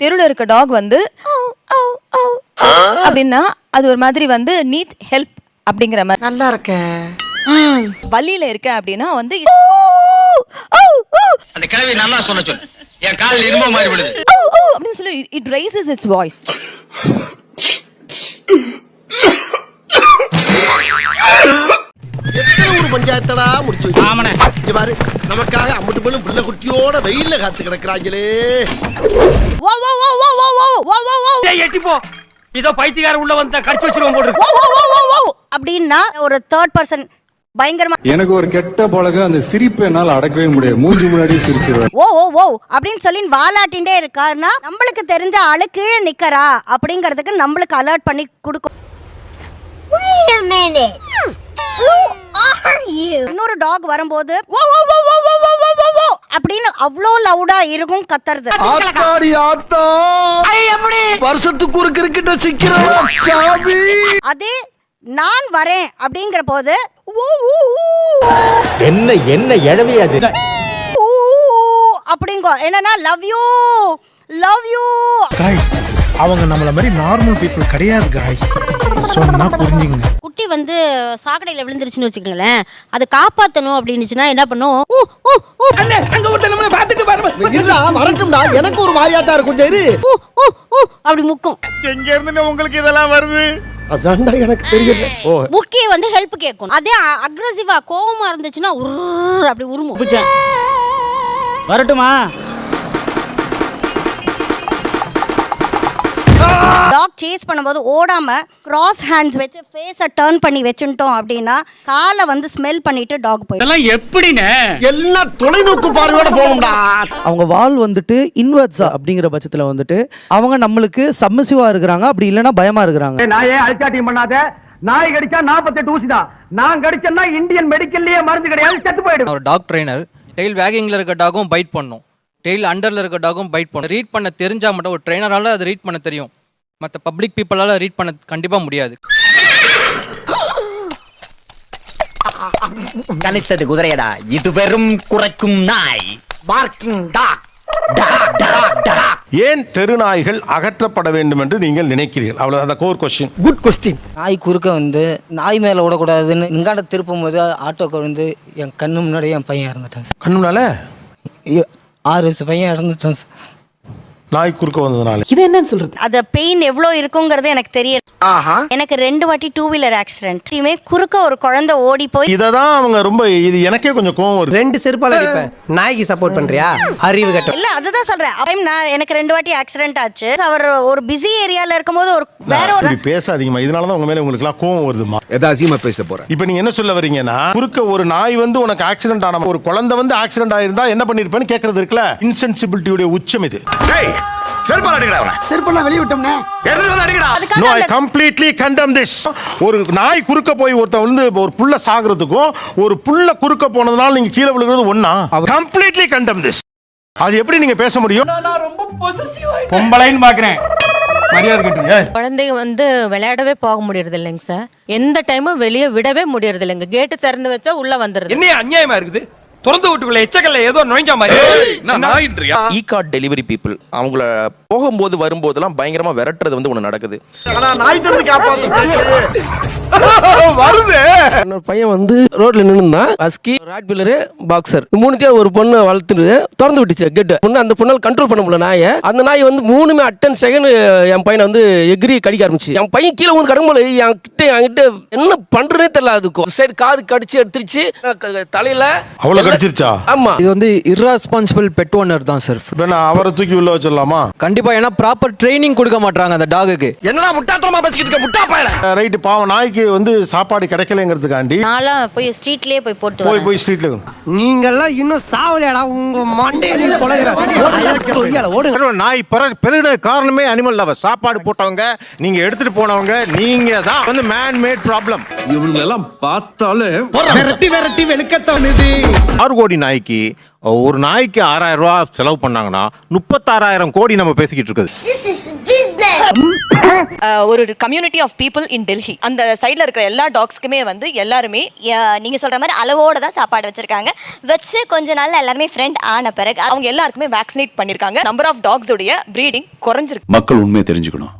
தெருவில் இருக்க டாக் வந்து "ஓ, ஓ, ஓ, ஓ" அப்படின்னா அது ஒரு மாதிரி வந்து நீட் ஹெல்ப் அப்படிங்கிற மாதிரி. நல்லா இருக்க. வலியில இருக்க அப்படின்னா வந்து "ஓ, ஓ, ஓ, அந்த கிழவி நல்லா சொன்ன சொல்லு என் காலில் இரும்ப மாதிரி ஓ" அப்படின்னு சொல்லி இட் ரைசஸ் இட்ஸ் வாய்ஸ் எத்தனை ஒரு பஞ்சாயத்தடா முடிச்சு ஆமாண்ணே. பாரு நமக்காக அம்பட்டு போலும் புள்ள குட்டியோட வெயில்ல காத்து கிடக்குறாங்களே இதோ பைத்தியக்கார உள்ள வந்த கடிச்சு வச்சிருவோம் போட்டு அப்படின்னா ஒரு தேர்ட் பர்சன் பயங்கரமா எனக்கு ஒரு கெட்ட பழக அந்த சிரிப்பு என்னால அடக்கவே முடியாது மூஞ்சி முன்னாடி சிரிச்சிருவேன் ஓ ஓ ஓ அப்படின்னு சொல்லி வாலாட்டின்டே இருக்காருன்னா நம்மளுக்கு தெரிஞ்ச ஆளு கீழே நிக்கறா அப்படிங்கறதுக்கு நம்மளுக்கு அலர்ட் பண்ணி கொடுக்கும் Who are you? இன்னொரு டாக் வரும்போது ஓ ஓ ஓ ஓ ஓ ஓ ஓ, ஓ, ஓ அப்படின்னு அவ்வளோ லவுடா இருக்கும் கத்துறது. ஆத்தாடி ஆத்தா. வருஷத்துக்கு ஒரு கிரிக்கெட்ட சிக்கிறோம் சாமி. அதே நான் வரேன் அப்படிங்கிற போது ஊ, ஊ, ஊ, என்ன என்ன எழவி அது? ஊ, அப்படிங்கோ. என்னன்னா லவ் யூ லவ் யூ. அவங்க நம்மள மாதிரி நார்மல் பீப்புள் கிடையாது காய்ஸ் சொன்னா புரிஞ்சுங்க குட்டி வந்து சாக்கடையில விழுந்துருச்சுன்னு வச்சுக்கோங்களேன். அதை காப்பாத்தணும் அப்படின்னுச்சுன்னா என்ன பண்ணும் ஊ, ஊ, ஊ, அங்க ஒருத்தன் நம்மள பாத்துட்டு பாரு இல்ல வரட்டும்டா. எனக்கு ஒரு மாயாத்தா இருக்கும் இரு ஊ, ஊ, ஊ. அப்படி முக்கும். எங்க இருந்து உங்களுக்கு இதெல்லாம் வருது? அதான்டா எனக்கு தெரியல முக்கிய வந்து ஹெல்ப் கேட்கும் அதே அக்ரஸிவா கோவமா இருந்துச்சுன்னா உர்ர் அப்படி உருமும் வரட்டுமா? டாக் சேஸ் பண்ணும்போது ஓடாம கிராஸ் ஹேண்ட்ஸ் வச்சு ஃபேஸை டர்ன் பண்ணி வச்சுட்டோம் அப்படின்னா காலை வந்து ஸ்மெல் பண்ணிட்டு டாக் போயிடும். இதெல்லாம் எப்படின்னு எல்லாம் தொலைநோக்கு பார்வையோட போகணும்டா. அவங்க வால் வந்துட்டு இன்வெர்ட்ஸா அப்படிங்கிற பட்சத்துல வந்துட்டு அவங்க நம்மளுக்கு சம்மசிவா இருக்கிறாங்க அப்படி இல்லைன்னா பயமா இருக்கிறாங்க. நாயே அழிச்சாட்டியம் பண்ணாத. நாய் கடிச்சா நாற்பத்தெட்டு ஊசி தான். நான் கடிச்சேன்னா இந்தியன் மெடிக்கல்லயே மருந்து கிடையாது செத்து போயிடும். ஒரு டாக் ட்ரைனர் டெய்ல் வேகிங்கில் இருக்க டாகும் பைட் பண்ணும். டெய்ல் அண்டரில் இருக்க டாகும் பைட் பண்ணும். ரீட் பண்ண தெரிஞ்சால் மட்டும் ஒரு ட்ரைனரால் அதை ரீட் பண்ண தெரியும். மற்ற பப்ளிக் பீப்புளால் ரீட் பண்ண கண்டிப்பாக முடியாது. கணித்தது குதிரையடா. இது பெரும் குறைக்கும் நாய். பார்க்கிங் டாக் ஏன் தெருநாய்கள் அகற்றப்பட வேண்டும் என்று நீங்கள் நினைக்கிறீர்கள்? அவ்வளவு அந்த கோர் கொஸ்டின் குட் கொஸ்டின் நாய் குறுக்க வந்து நாய் மேல விடக்கூடாதுன்னு இங்காண்ட திருப்பும் போது ஆட்டோக்கு வந்து என் கண்ணு முன்னாடியே என் பையன் இறந்துட்டான் சார் கண்ணுனால ஐயோ, ஆறு வயசு பையன் இறந்துட்டான் சார் நாய் குறுக்க வந்ததுனால. அது பெயின் எவ்வளோ இருக்குங்கிறது எனக்கு தெரியல. எனக்கு ரெண்டு வாட்டி டூ வீலர் ஆக்சிடென்ட் இனிமே குறுக்க ஒரு குழந்தை ஓடி போய் இதை தான் அவங்க ரொம்ப இது எனக்கே கொஞ்சம் கோவம் வருது. ரெண்டு செருப்பால அடிப்பேன். நாய்க்கு சப்போர்ட் பண்றியா? அறிவு கட்ட. இல்ல அதுதான் சொல்றேன். டைம் நான் எனக்கு ரெண்டு வாட்டி ஆக்சிடென்ட் ஆச்சு. அவர் ஒரு பிஸி ஏரியால இருக்கும்போது ஒரு வேற ஒரு இப்படி பேசாதீங்கம்மா. இதனால தான் உங்க மேல உங்களுக்கு எல்லாம் கோவம் வருதுமா எதா அசியமா பேசிட்டு போறேன். இப்போ நீங்க என்ன சொல்ல வரீங்கன்னா குறுக்க ஒரு நாய் வந்து உனக்கு ஆக்சிடென்ட் ஆன ஒரு குழந்தை வந்து ஆக்சிடென்ட் ஆயிருந்தா என்ன பண்ணிருப்பேன்னு கேக்குறது இருக்குல்ல? இன்சென்சிபிலிட்டியுடைய உச்சம் இது. செருப்பால் அடிக்கடா அவனை. செருப்பெல்லாம் வெளிய விட்டோம்னே எடுத்துட்டு வந்து அடிக்கடா. அதுக்காக நோ ஐ அந்த- கம்ப்ளீட்லி கண்டம் திஸ் ஒரு நாய் குறுக்க போய் ஒருத்தன் வந்து ஒரு புள்ள சாகுறதுக்கும் ஒரு புள்ள குறுக்க போனதுனால நீங்க கீழே விழுகிறது ஒண்ணா? கம்ப்ளீட்லி கண்டம் திஸ் அது எப்படி நீங்க பேச முடியும்? பொம்பளைன்னு பாக்குறேன். மரியாதை கட்டுங்க. குழந்தைங்க வந்து விளையாடவே போக முடியறது இல்லைங்க சார் எந்த டைமும் வெளியே விடவே முடியறது இல்லைங்க கேட்டு திறந்து வச்சா உள்ள வந்துருது என்ன அநியாயமா இருக்குது? திறந்து விட்டுக்குள்ள எச்சக்கல்ல ஏதோ நுழைஞ்ச மாதிரி. இ கார்டு டெலிவரி பீப்புள் அவங்கள போகும்போது வரும்போதெல்லாம் பயங்கரமா விரட்டுறது வந்து ஒண்ணு நடக்குது. வருது. பையன் வந்து ரோட்ல நின்னுனா அஸ்கி ராட்பில்லரு பாக்ஸர் மூணுத்தையும் ஒரு பொண்ணு வளர்த்துட்டு திறந்து விட்டுச்சு கெட்டு பொண்ணு அந்த பொண்ணால் கண்ட்ரோல் பண்ண முடியல நாயை. அந்த நாய் வந்து மூணுமே அட்டன் செகண்ட் என் பையனை வந்து எகிரி கடிக்க ஆரம்பிச்சு. என் பையன் கீழே வந்து கடங்கும்போது என் கிட்ட என்கிட்ட என்ன பண்றதே தெரியல அதுக்கு சைடு காது கடிச்சு எடுத்துருச்சு. தலையில அவ்வளவு கடிச்சிருச்சா? ஆமா. இது வந்து இர்ரெஸ்பான்சிபிள் பெட் ஓனர் தான் சார் அவரை தூக்கி உள்ள வச்சிடலாமா? கண்டிப்பாக ஏன்னா ப்ராப்பர் ட்ரைனிங் கொடுக்க மாட்டாங்க அந்த டாகுக்கு என்னடா முட்டாத்தனமா பேசிக்கிட்டு இருக்க முட்டா பயல? ரைட்டு பாவம் நாய்க்கு வந்து சாப்பாடு கிடைக்கலங்கிறதுக்காண்டி நான்லாம் போய் ஸ்ட்ரீட்லயே போய் போட்டு போய். போய் ஸ்ட்ரீட்ல நீங்கெல்லாம் இன்னும் சாவலையாடா உங்க மண்டையில பொழகிற நாய் பெருகின காரணமே அனிமல் லவர் சாப்பாடு போட்டவங்க நீங்க எடுத்துட்டு போனவங்க நீங்க தான் வந்து மேன் மேட் ப்ராப்ளம் இவங்க எல்லாம் பார்த்தாலே விரட்டி விரட்டி வெளுக்க தோணுது ஆறு கோடி நாய்க்கு ஒரு நாய்க்கு ஆறாயிரம் ரூபாய் செலவு பண்ணாங்கன்னா முப்பத்தாறாயிரம் கோடி நம்ம பேசிக்கிட்டு இருக்குது. ஒரு community of people in Delhi அந்த சைடுல இருக்கிற எல்லா டாக்ஸ்க்குமே வந்து எல்லாருமே நீங்க சொல்ற மாதிரி அளவோட தான் சாப்பாடு வச்சிருக்காங்க. வச்சு கொஞ்ச நாள்ல எல்லாருமே ஃப்ரெண்ட் ஆன பிறகு அவங்க எல்லாருக்குமே வேக்சினேட் பண்ணிருக்காங்க. நம்பர் ஆஃப் டாக்ஸ் உடைய ப்ரீடிங் குறைஞ்சிருக்கு. மக்கள் உண்மையை தெரிஞ்சுக்கணும்.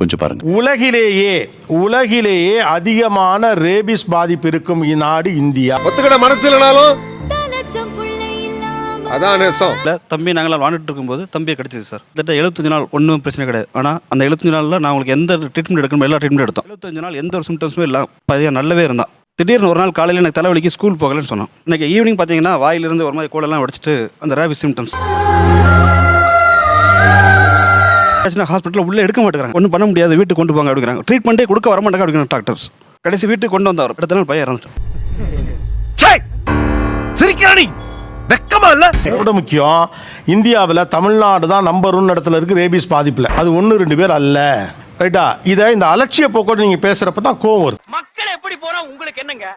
கொஞ்சம் பாருங்க. உலகிலேயே உலகிலேயே அதிகமான ரேபிஸ் பாதிப்பு இருக்கும் நாடு இந்தியா. ஒத்துக்கிட மனசு இல்லைனாலும் அதான் நேசம். தம்பி நாங்களாம் வாழ்ந்துட்டு இருக்கும்போது தம்பியை கிடைச்சது சார். கிட்டத்தட்ட எழுபத்தஞ்சு நாள் ஒன்றும் பிரச்சனை கிடையாது. ஆனால் அந்த எழுபத்தஞ்சு நாளில் நான் உங்களுக்கு எந்த ட்ரீட்மெண்ட் எடுக்கணும் எல்லா ட்ரீட்மெண்ட் எடுத்தோம். எழுபத்தஞ்சு நாள் எந்த ஒரு சிம்டம்ஸுமே இல்லை. பையன் நல்லாவே இருந்தான். திடீர்னு ஒரு நாள் காலையில் எனக்கு தலைவலிக்கு ஸ்கூல் போகலன்னு சொன்னான். இன்னைக்கு ஈவினிங் பார்த்தீங்கன்னா வாயிலிருந்து ஒரு மாதிரி கோலெல்லாம் உடைச்சிட்டு அந்த ரேபிஸ் சிம்டம்ஸ் ஹாஸ்பிட்டலில் உள்ளே எடுக்க மாட்டேங்கிறாங்க. ஒன்றும் பண்ண முடியாது. வீட்டுக்கு கொண்டு போங்க அப்படிங்கிறாங்க. ட்ரீட்மெண்ட்டே கொடுக்க வர மாட்டாங்க அப்படிங்கிறாங்க டாக்டர்ஸ் கடைசி வீட்டுக்கு கொண்டு வந்தவர். அடுத்த நாள் பையன் இறந்துட்டான் சிரிக்கிறானி வெக்கமா இல்ல? விட முக்கியம் இந்தியாவில் தமிழ்நாடு தான் நம்பர் ஒன் இடத்துல இருக்கு ரேபிஸ் பாதிப்புல. அது ஒன்று ரெண்டு பேர் அல்ல. ரைட்டா இதை இந்த அலட்சிய போக்கோடு நீங்க பேசுறப்ப தான் கோவம் வருது.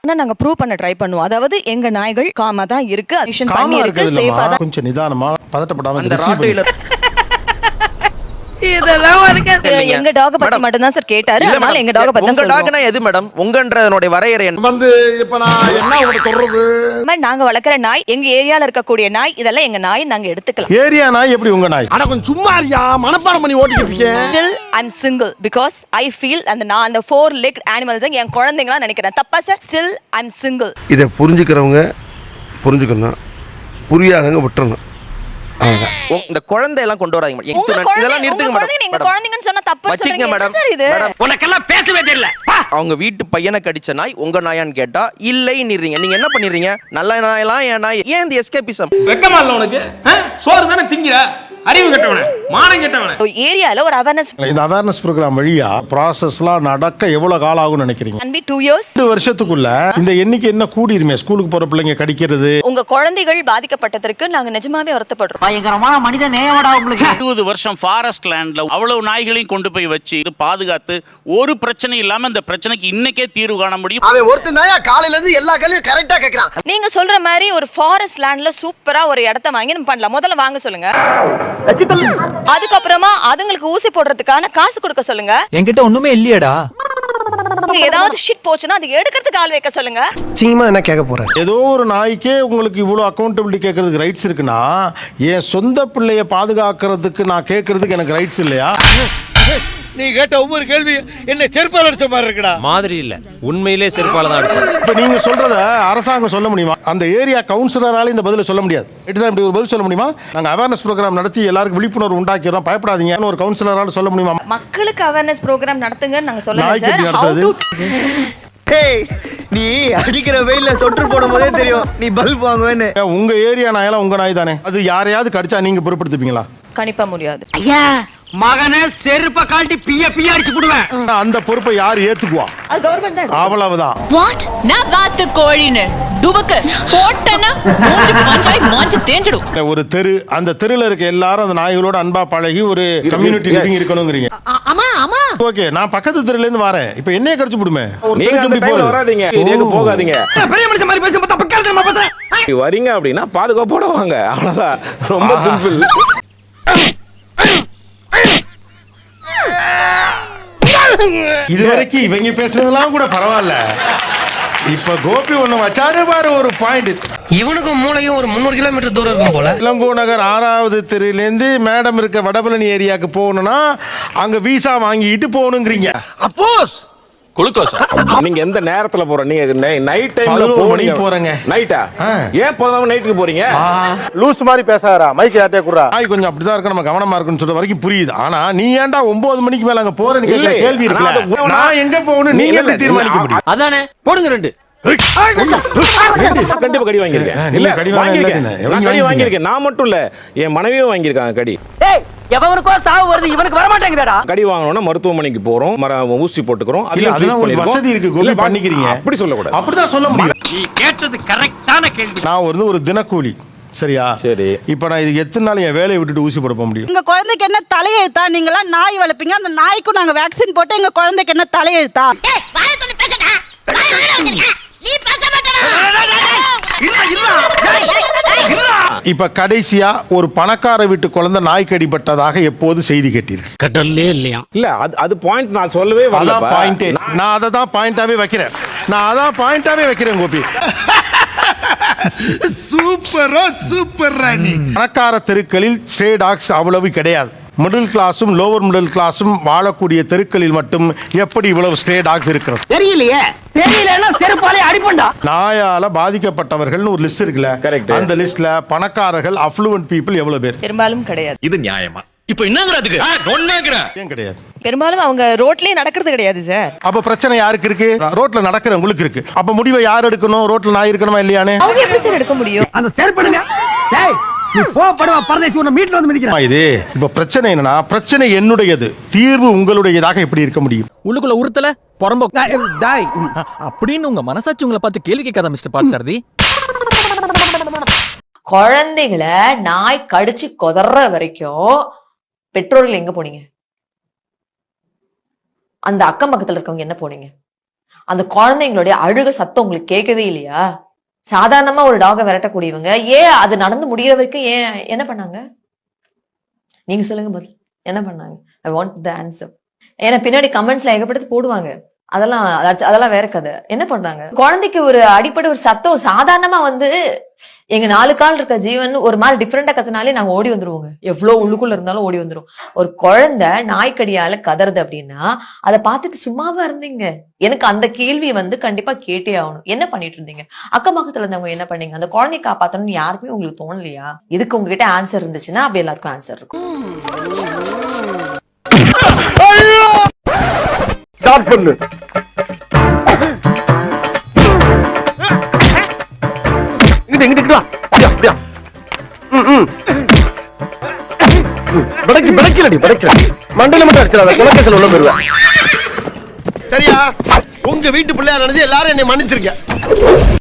ஆனா நாங்க ப்ரூவ் பண்ண ட்ரை பண்ணுவோம்? அதாவது எங்க நாய்கள் காமா தான் இருக்கு. காமா பண்ணி இருக்கு இருக்கிறது சேஃபா இல்லம்மா கொஞ்சம் நிதானமா பதட்டப்படாம அந்த இதெல்லாம் எங்க டாக பத்தி மேடம். மட்டும் தான் சார் கேட்டாரு அதனால எங்க டாக பத்தி உங்க டாக்னா எது மேடம் உங்கன்றதனுடைய வரையறை என்ன? வந்து இப்ப நான் என்ன உங்களை சொல்றது? நாங்க வளர்க்குற நாய் எங்க ஏரியால இருக்கக்கூடிய நாய் இதெல்லாம் எங்க நாய் நாங்க எடுத்துக்கலாம். ஏரியா நாய் எப்படி உங்க நாய்? ஆனா கொஞ்சம் சும்மா இருக்கியா மனப்பாடம் பண்ணி இருக்கேன். Still I'm single because I feel அந்த நான் அந்த ஃபோர் லெக் அனிமல்ஸ் என் குழந்தைங்களா நினைக்கிறேன். தப்பா சார் ஸ்டில் ஐம் சிங்கிள் இதை புரிஞ்சுக்கிறவங்க புரிஞ்சுக்கணும். புரியாதவங்க விட்டுறணும். இந்த குழந்தை எல்லாம் கொண்டு வராதீங்க மேடம். உங்க எங்க- குழந்தை இதெல்லாம் நிறுத்துங்க குழந்தை நீங்க மேடம். குழந்தைங்கன்னு சொன்னா தப்பு சொல்றீங்க. மேடம். சார் இது? மேடம். உனக்கெல்லாம் பேசவே தெரியல. அவங்க வீட்டு பையனை கடிச்ச நாய் உங்க நாயான்னு கேட்டா இல்லைன்னுறீங்க நீங்க என்ன பண்ணிடுறீங்க நல்ல நாயெல்லாம் என் நாய்? ஏன் இந்த எஸ்கேபிசம் வெக்கமா இல்ல உனக்கு? சோறு தானே திங்கிற? அறிவு கெட்டவன மானம் கெட்டவன. ஏரியால ஒரு அவேர்னஸ் இந்த அவேர்னஸ் ப்ரோக்ராம் வழியா ப்ராசஸ்லாம் நடக்க எவ்வளவு காலம் ஆகும்னு நினைக்கிறீங்க? அண்ட் பி டூ இயர்ஸ் ரெண்டு வருஷத்துக்குள்ள இந்த எண்ணிக்கை என்ன கூடிருமே ஸ்கூலுக்கு போற பிள்ளைங்க கடிக்கிறது. உங்க குழந்தைகள் பாதிக்கப்பட்டதற்கு நாங்க நிஜமாவே வருத்தப்படுறோம். பயங்கரமான மனித நேயமடா உங்களுக்கு. இருபது வருஷம் ஃபாரஸ்ட் லேண்ட்ல அவ்வளவு நாய்களையும் கொண்டு போய் வச்சு இது பாதுகாத்து ஒரு பிரச்சனை இல்லாம இந்த பிரச்சனைக்கு இன்னைக்கே தீர்வு காண முடியும். அவன் ஒருத்தன் தாயா காலையில இருந்து எல்லா கேள்வியும் கரெக்டா கேக்குறான். நீங்க சொல்ற மாதிரி ஒரு ஃபாரஸ்ட் லேண்ட்ல சூப்பரா ஒரு இடத்த வாங்கி நம்ம பண்ணலாம். முதல்ல வாங்க சொல்லுங்க. அதுக்கப்புறமா அதுங்களுக்கு ஊசி போடுறதுக்கான காசு கொடுக்க சொல்லுங்க. என்கிட்ட ஒண்ணுமே இல்லையடா. ஏதாவது ஷிட் போச்சுன்னா அது எடுக்கிறதுக்கு ஆள் வைக்க சொல்லுங்க. சீமா என்ன கேட்க போறேன் ஏதோ ஒரு நாய்க்கே உங்களுக்கு இவ்வளோ அக்கௌண்டபிலிட்டி கேட்கறதுக்கு ரைட்ஸ் இருக்குன்னா என் சொந்த பிள்ளைய பாதுகாக்கிறதுக்கு நான் கேட்கறதுக்கு எனக்கு ரைட்ஸ் இல்லையா? நீ கேட்ட ஒவ்வொரு கேள்வி என்ன செருப்பால் அடிச்ச மாதிரி இருக்குடா. மாதிரி இல்ல. உண்மையிலே செருப்பால தான் அடிச்சது இப்போ நீங்க சொல்றத அரசாங்கம் சொல்ல முடியுமா? அந்த ஏரியா கவுன்சிலரால இந்த பதில சொல்ல முடியாது. இதுதான் இப்படி ஒரு பதில் சொல்ல முடியுமா? நாங்க அவேர்னஸ் ப்ரோக்ராம் நடத்தி எல்லாருக்கும் விழிப்புணர்வு உண்டாக்கிறோம் பயப்படாதீங்கன்னு ஒரு கவுன்சிலரால சொல்ல முடியுமா? மக்களுக்கு அவேர்னஸ் ப்ரோக்ராம் நடத்துங்கன்னு நாங்க சொல்லல நாய்க்கு சார். How to- நீ அடிக்கிற வெயில சொட்டு போடும் போதே தெரியும். நீ பல்ப் வாங்குவேன்னு. உங்க ஏரியா நாயெல்லாம் உங்க நாய் தானே? அது யாரையாவது கடிச்சா நீங்க பொறுப்படுத்துப்பீங்களா கணிப்ப முடியாது. ஐயா மகனே செருப்ப காட்டி பிய பிய அடிச்சு போடுவேன். அந்த பொறுப்பை யார் ஏத்துக்குவா? அது கவர்மெண்ட் தான் அவ்வளவுதான். வாட் நான் வாத்து கோழின்னு. டுபுக்கு போட்டனா மூஞ்சி பஞ்சாய் மாஞ்சி தேஞ்சிடும். ஒரு தெரு அந்த தெருல இருக்க எல்லாரும் அந்த நாய்களோட அன்பா பழகி ஒரு கம்யூனிட்டி லிவிங் இருக்கணுங்கிறீங்க. ஆமா ஆமா ஓகே நான் பக்கத்து தெருல இருந்து வரேன். இப்போ என்னைய கடிச்சு விடுமே ஒரு எப்படி போறது வராதீங்க. போகாதீங்க. பெரிய மனுஷன் மாதிரி பேச பார்த்தா பக்கத்துல நம்ம பேசுறேன். வரீங்க அப்படின்னா பாதுகாப்போட வாங்க. அவ்வளவுதான். ரொம்ப சிம்பிள் இது வரைக்கும் இவங்க பேசுனதெல்லாம் கூட பரவாயில்ல. இப்ப கோபி ஒண்ணு வச்சாரு பாரு ஒரு பாயிண்ட் இவனுக்கும் மூளையும் ஒரு முந்நூறு கிலோமீட்டர் தூரம் இருக்கும் போல. இளங்கோ நகர் ஆறாவது தெருலேருந்து மேடம் இருக்க வடபழனி ஏரியாவுக்கு போகணும்னா அங்க விசா வாங்கிட்டு போகணுங்கிறீங்க. அப்போஸ் குளுக்கோஸா. நீங்க எந்த நேரத்துல போற? நீங்க நைட் டைம்ல பதினோரு மணிக்கு போறேங்க. நைட்டா. ஏன் போதாம நைட்டுக்கு போறீங்க? லூஸ் மாதிரி பேசாரா மைக் யார்ட்டே குடுறா. கொஞ்சம் அப்படிதான் இருக்கு நம்ம கவனமா இருக்குன்னு சொல்ற வரைக்கும் புரியுது. ஆனா நீ ஏன்டா ஒன்பது மணிக்கு மேல அங்க போறேன்னு. கேள்வி அது- நான் எங்க போகணும் நீங்க எப்படி தீர்மானிக்க இல்ல, முடியும்? அதானே? போடுங்க ரெண்டு. கண்டிப்பா கடி வாங்கியிருக்கேன். இல்ல கடி வாங்க வாங்கியிருக்கேன். கடி? வாங்கியிருக்கேன். நான் மட்டும் இல்ல என் மனைவியும் வாங்கியிருக்காங்க கடி. எவனுக்கோ சாவு வருது இவனுக்கு வர மாட்டேங்குதாடா கடி வாங்கணும்னா மருத்துவமனைக்கு போறோம் ஊசி போட்டுக்கிறோம் அதையும் அதெல்லாம். வசதி இருக்கு கோபி பண்ணிக்கிறீங்க. அப்படி சொல்லக்கூடாது. அப்படிதான் சொல்ல முடியும். நீ கேட்டது கரெக்டான கேள்வி. நான் வந்து ஒரு தினக்கூலி சரியா? சரி. இப்ப நான் இது எத்தனை நாள் என் வேலையை விட்டுட்டு ஊசி போட போக முடியும்? உங்க குழந்தைக்கு என்ன தலையெழுத்தா? நீங்களாம் நாய் வளர்ப்பீங்க அந்த நாய்க்கும் நாங்க வேக்சின் போட்டு எங்க குழந்தைக்கு என்ன தலையெழுத்தா? இப்ப கடைசியா ஒரு பணக்கார வீட்டு குழந்தை நாய் கடிபட்டதாக எப்போது செய்தி கேட்டீர்கள்? கடல்லே இல்லையா? இல்ல அது அது பாயிண்ட் நான் சொல்லவே அதான் பாயிண்டே நான் அதை தான் பாயிண்டாவே வைக்கிறேன். நான் அதான் பாயிண்டாவே வைக்கிறேன் கோபி. சூப்பரா சூப்பர் ராணி. பணக்கார தெருக்களில் ஸ்ட்ரே டாக்ஸ் அவ்வளவு கிடையாது. மிடில் கிளாஸும் லோவர் மிடில் கிளாஸும் வாழக்கூடிய தெருக்களில் மட்டும் எப்படி இவ்வளவு ஸ்ட்ரே டாக்ஸ் இருக்கிறது தெரியலையே. தெரியலன்னா செருப்பாலே அடிப்பண்டா? நாயால பாதிக்கப்பட்டவர்கள்னு ஒரு லிஸ்ட் இருக்குல்ல. Correct. அந்த லிஸ்ட்ல பணக்காரர்கள் அஃப்ளூவன்ட் பீப்புள் எவ்வளவு பேர்? பெரும்பாலும் கிடையாது. இது நியாயமா? இப்ப என்னங்கிறதுக்கு? ஏன் கிடையாது? பெரும்பாலும் அவங்க ரோட்லயே நடக்கிறது கிடையாது சார். அப்ப பிரச்சனை யாருக்கு இருக்கு? ரோட்ல நடக்கிறவங்களுக்கு இருக்கு. அப்ப முடிவை யார் எடுக்கணும்? ரோட்ல நாய் இருக்கணுமா இல்லையானே அவங்க எப்படி சார் எடுக்க முடியும்? அந்த நீ போ படுவா பரதேசி உன்னை மீட்ல வந்து மிதிக்கிறேன் இது இப்ப பிரச்சனை என்னன்னா பிரச்சனை என்னுடையது. தீர்வு உங்களுடையதாக எப்படி இருக்க முடியும்? உள்ளுக்குள்ள உறுத்தல புறம்போ. டாய். அப்படின்னு உங்க மனசாட்சி உங்களை பார்த்து கேள்வி கேட்காத மிஸ்டர் பாட்சாரதி குழந்தைகளை நாய் கடிச்சு கொதற வரைக்கும் பெற்றோர்கள் எங்க போனீங்க? அந்த அக்கம் பக்கத்துல இருக்கவங்க என்ன போனீங்க? அந்த குழந்தைங்களுடைய அழுக சத்தம் உங்களுக்கு கேட்கவே இல்லையா? சாதாரணமா ஒரு டாகை விரட்டக்கூடியவங்க. ஏன் அது நடந்து முடிகிற வரைக்கும் ஏன் என்ன பண்ணாங்க? நீங்க சொல்லுங்க பதில். என்ன பண்ணாங்க? ஐ வாண்ட் த ஆன்சர் ஏன்னா பின்னாடி கமெண்ட்ஸ்ல ஏகப்பட்டது போடுவாங்க. அதெல்லாம் அதெல்லாம் வேற கதை. என்ன பண்றாங்க? குழந்தைக்கு ஒரு அடிப்படை ஒரு சத்தம் சாதாரணமா வந்து எங்க நாலு கால் இருக்க ஜீவன் ஒரு மாதிரி டிஃப்ரெண்டா கத்துனாலே நாங்க ஓடி வந்துருவோங்க. எவ்வளவு உள்ளுக்குள்ள இருந்தாலும் ஓடி வந்துரும். ஒரு குழந்தை நாய்க்கடியால கதறது அப்படின்னா அதை பார்த்துட்டு சும்மாவா இருந்தீங்க. எனக்கு அந்த கேள்வி வந்து கண்டிப்பா கேட்டே ஆகணும். என்ன பண்ணிட்டு இருந்தீங்க? அக்கம் பக்கத்துல இருந்தவங்க என்ன பண்ணீங்க? அந்த குழந்தைய காப்பாத்தணும்னு யாருக்குமே உங்களுக்கு தோணலையா? இதுக்கு உங்ககிட்ட ஆன்சர் இருந்துச்சுன்னா அப்படி எல்லாத்துக்கும் ஆன்சர் இருக்கும். ஸ்டார்ட் பண்ணு இங்கிட்டு இங்கிட்டு வா. அப்படியா மண்டையில மட்டும் அடிச்சிடாத. குலக்கேசல் உள்ள சரியா? உங்க வீட்டு பிள்ளையா நினைச்சு எல்லாரும் என்னை மன்னிச்சிருக்க